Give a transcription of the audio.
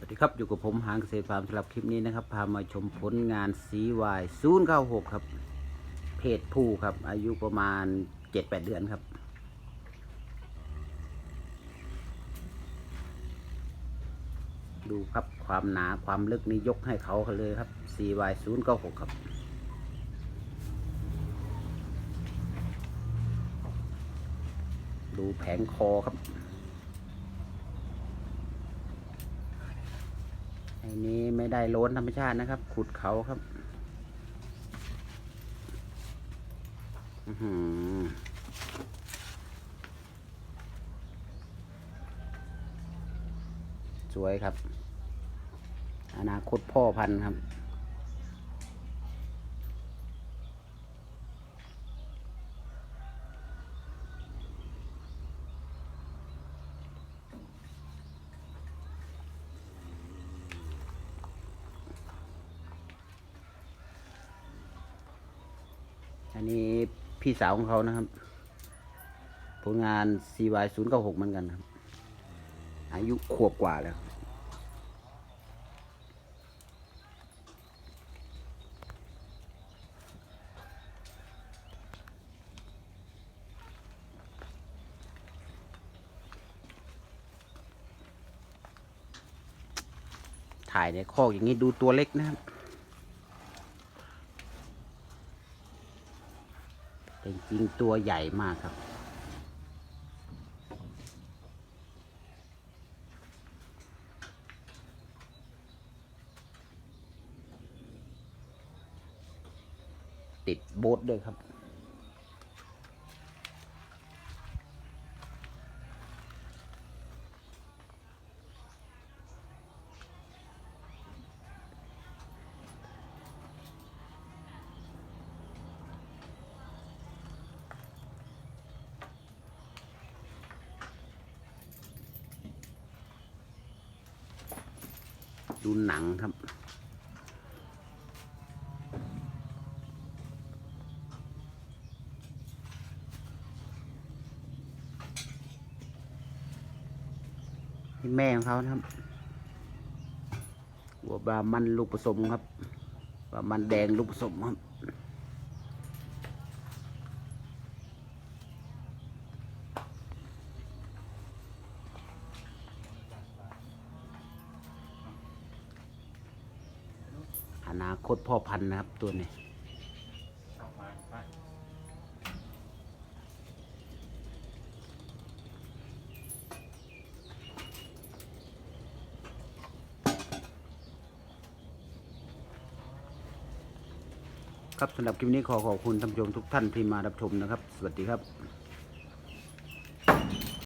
สวัสดีครับ อยู่กับผมหางเกษตรฟาร์มสำหรับคลิปนี้นะครับ พามาชมผลงานสีวายศูนย์เก้าหกครับ เพศผู้ครับ อายุประมาณเจ็ดแปดเดือนครับ ดูครับความหนาความลึกนี่ยกให้เขาเลยครับ CY 0 9 6ครับดูแผงคอครับ อันี้ไม่ได้โล้นธรรมชาตินะครับ ขุดเขาครับอือสวยครับ อนาคตพ่อพันธุ์ครับ อันนี้พี่สาวของเขานะครับ ผลงาน CY 0 9 6 เหมือนกันครับ อายุขวบกว่าแล้วถ่ายในคอกอย่างนี้ดูตัวเล็กนะครับ แต่จริงตัวใหญ่มากครับ ติดโบ๊ทด้วยครับ ดูหนังครับ ที่แม่ของเขาครับหัวบามันลูกผสมครับบามันแดงลูกผสมครับ อนาคตพ่อพันธุ์นะครับตัวนี้ครับสำหรับคลิปนี้ขอขอบคุณท่านผู้ชมทุกท่านที่มารับชมนะครับ สวัสดีครับ